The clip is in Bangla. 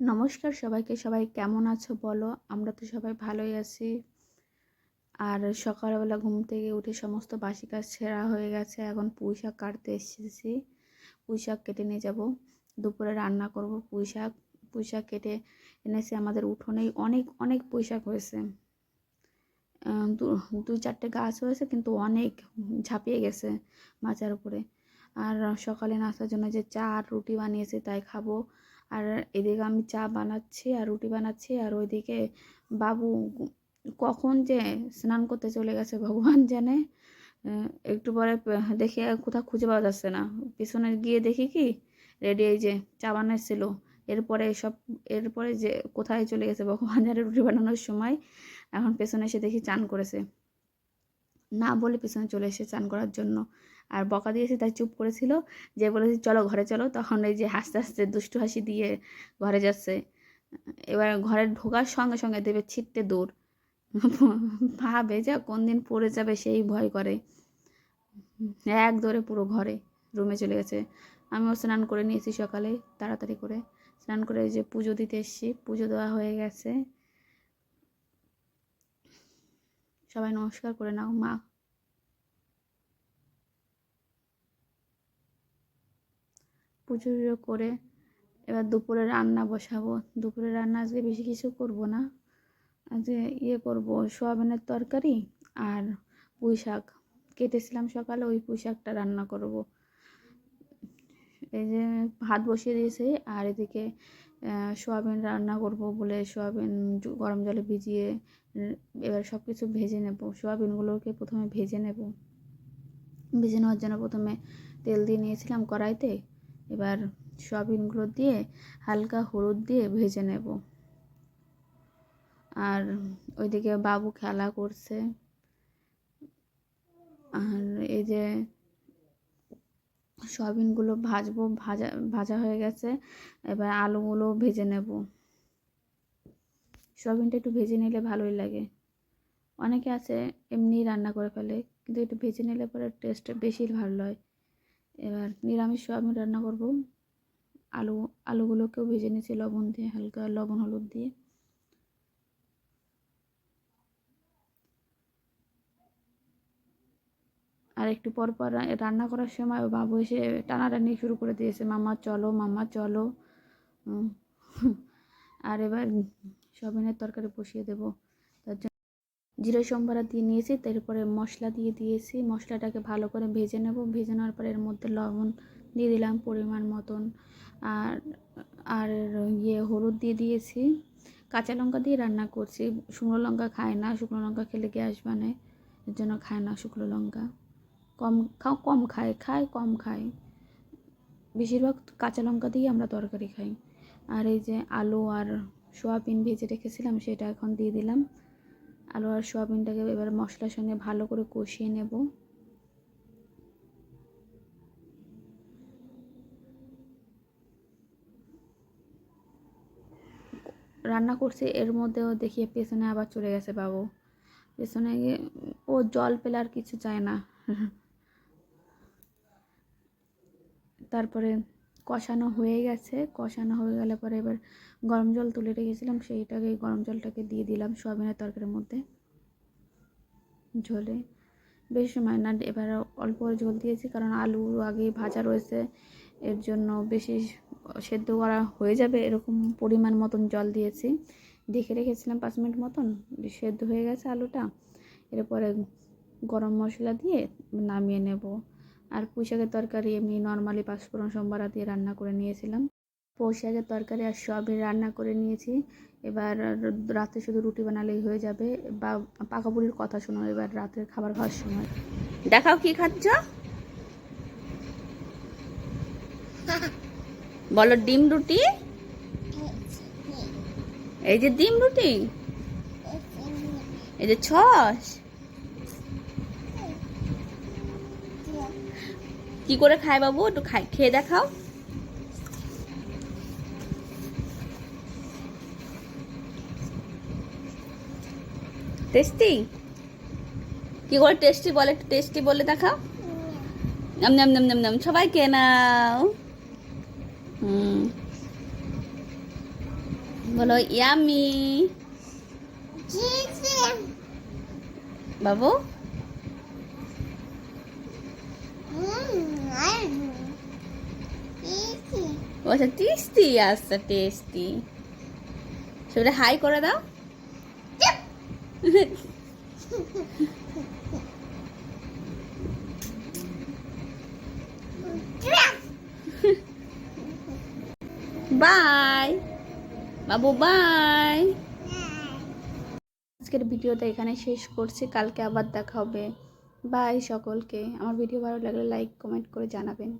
নমস্কার সবাইকে। সবাই কেমন আছো বলো? আমরা তো সবাই ভালোই আছি। আর সকালবেলা ঘুম থেকে উঠে সমস্ত বাসি কাজ ছেঁড়া হয়ে গেছে। এখন পুঁই শাক কাটতে এসেছি। পুঁই শাক কেটে নিয়ে যাব। দুপুরে রান্না করব পুঁই শাক। পুঁই শাক কেটে এনেছে। আমাদের উঠোনেই অনেক অনেক পুঁই শাক হয়েছে। দু- দুই চারটে গাছ হয়েছে কিন্তু অনেক ঝাঁপিয়ে গেছে মাচার উপরে। আর সকালে নাস্তার জন্য যে চা আর রুটি বানিয়েছি তাই খাব। আর এদিকে আমি চা বানাচ্ছি আর রুটি বানাচ্ছি আর ওইদিকে বাবু কখন যে স্নান করতে চলে গেছে ভগবান জানে। একটু পরে দেখি কোথাও খুঁজে পাওয়া যাচ্ছে না। পিছনে গিয়ে দেখি কি, রেডি যে চা বানাচ্ছিল এরপরে সব, এরপরে যে কোথায় চলে গেছে ভগবান জানে রুটি বানানোর সময়। এখন পেছনে এসে দেখি চান করেছে। না বলে পিছনে চলে এসে চান করার জন্য। আর বকা দিয়েছি তাই চুপ করেছিল যে বলেছি, চলো ঘরে চলো। তখন এই যে হাসতে হাসতে দুষ্টু হাসি দিয়ে ঘরে যাচ্ছে। এবার ঘরে ঢোকার সঙ্গে সঙ্গে দেবে ছিটতে দৌড়। ভাবে যে কোন দিন পড়ে যাবে সেই ভয় করে। এক দৌড়ে পুরো ঘরে, রুমে চলে গেছে। আমিও স্নান করে নিয়েছি সকালে, তাড়াতাড়ি করে। স্নান করে যে পুজো দিতে এসেছি। পুজো দেওয়া হয়ে গেছে। সবাই নমস্কার করে নাও, মা। পুজো করে এবার দুপুরে রান্না বসাবো। দুপুরে রান্না আজকে বেশি কিছু করব না। আজকে ইয়ে করব, সোয়াবিনের তরকারি আর পুঁই শাক। কেটেছিলাম সকালে, ওই পুঁই শাকটা রান্না করব। এই যে ভাত বসিয়ে দিয়েছি, আর এদিকে সোয়াবিন রান্না করব বলে সোয়াবিন গরম জলে ভিজিয়ে এবার সব কিছু ভেজে নেব। সোয়াবিনগুলোকে প্রথমে ভেজে নেব। ভেজে নেওয়ার জন্য প্রথমে তেল দিয়ে নিয়েছিলাম কড়াইতে। এবার সোয়াবিনগুলো দিয়ে হালকা হলুদ দিয়ে ভেজে নেব। আর ওইদিকে বাবু খেলা করছে। আর এই যে সয়াবিনগুলো ভাজবো, ভাজা ভাজা হয়ে গেছে। এবার আলুগুলো ভেজে নেব। সয়াবিনটা একটু ভেজে নিলে ভালোই লাগে। অনেকে আছে এমনি রান্না করে ফেলে, কিন্তু একটু ভেজে নিলে পরে টেস্ট বেশি ভালো হয়। এবার নিরামিষ সয়াবিন রান্না করব। আলু, আলুগুলোকেও ভেজে নিয়েছি লবণ দিয়ে, হালকা লবণ হলুদ দিয়ে। আর একটু পর পর রান্না করার সময় বাবু এসে টানাটানি শুরু করে দিয়েছে, মামা চলো মামা চলো। আর এবার সয়াবিনের তরকারি বসিয়ে দেবো। তার জন্য জিরে সম্বারা দিয়ে নিয়েছি, তারপরে মশলা দিয়ে দিয়েছি। মশলাটাকে ভালো করে ভেজে নেব। ভেজে নেওয়ার পরে এর মধ্যে লবণ দিয়ে দিলাম পরিমাণ মতন। আর আর ইয়ে হলুদ দিয়ে দিয়েছি। কাঁচা লঙ্কা দিয়ে রান্না করছি। শুকনো লঙ্কা খায় না, শুকনো লঙ্কা খেলে গ্যাস বানায় এর জন্য খায় না শুকনো লঙ্কা। কম খাও, কম খায় খায় কম খায় বেশিরভাগ কাঁচা লঙ্কা দিয়েই আমরা তরকারি খাই। আর এই যে আলু আর সোয়াবিন ভেজে রেখেছিলাম সেটা এখন দিয়ে দিলাম। আলু আর সোয়াবিনটাকে এবার মশলার সঙ্গে ভালো করে কষিয়ে নেব। রান্না করছি, এর মধ্যেও দেখি পেছনে আবার চলে গেছে বাবু। পেছনে গিয়ে, ও জল পেলে আর কিছু চায় না। তারপরে কষানো হয়ে গেছে। কষানো হয়ে গেলে পরে এবার গরম জল তুলে রেখেছিলাম, সেইটাকে, গরম জলটাকে দিয়ে দিলাম সোয়াবিনের তরকারির মধ্যে ঝোলে। বেশি সময় না এবার অল্প ঝোল দিয়েছি, কারণ আলু আগে ভাজা রয়েছে, এর জন্য বেশি সেদ্ধ করা হয়ে যাবে এরকম পরিমাণ মতন জল দিয়েছি। দেখে রেখেছিলাম পাঁচ মিনিট মতন, সেদ্ধ হয়ে গেছে আলুটা। এরপরে গরম মশলা দিয়ে নামিয়ে নেব। আর পুঁই শাকের তরকারি এমনি নর্মালি পাঁচফোড়ন সোমবারা দিয়ে রান্না করে নিয়েছিলাম। পুঁই শাকের তরকারি আর সবই রান্না করে নিয়েছি। এবার রাতে শুধু রুটি বানালেই হয়ে যাবে। বা পাকাপুরির কথা শোনো, এবার রাতের খাবার খাওয়ার সময়। দেখাও কি খাচ্ছ? বলো, ডিম রুটি? এই যে ডিম রুটি? এই যে ছস? কি করে খায় বাবু? একটু খাই খেয়ে দেখাও। টেস্টি? কি করে টেস্টি বলে? একটু টেস্টি বলে দেখাও। নাম নাম নাম নাম নাম সবাই কে নাও। হুম। বলো ইয়ামি। বাবু ও আচ্ছা টেস্টি আচ্ছা টেস্টি সেটা হাই করে দাও। বাই বাবু বাই আজকের ভিডিওটা এখানে শেষ করছি। কালকে আবার দেখা হবে। বাই সকলকে। আমার ভিডিও ভালো লাগলে লাইক কমেন্ট করে জানাবেন।